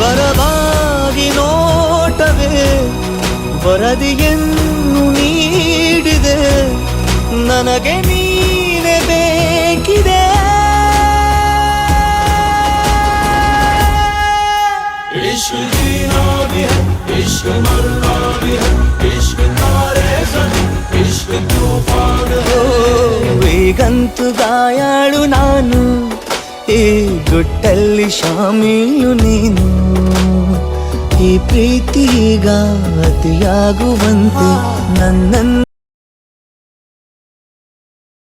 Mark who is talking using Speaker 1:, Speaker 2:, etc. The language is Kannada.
Speaker 1: ವರವಾಗಿ ನೋಟವೇ ವರದಿಯನ್ನು ನೀಡಿದೆ ನನಗೆ ನೀನೆ ಬೇಕಿದೆ.
Speaker 2: इश्क जीना भी है इश्क
Speaker 1: ಗಾಯಾಳು ನಾನು ಈ ಗುಟ್ಟಲ್ಲಿ ಶಾಮೀಲು ನೀನು. ಈ ಪ್ರೀತಿ ಈಗ ನನ್ನ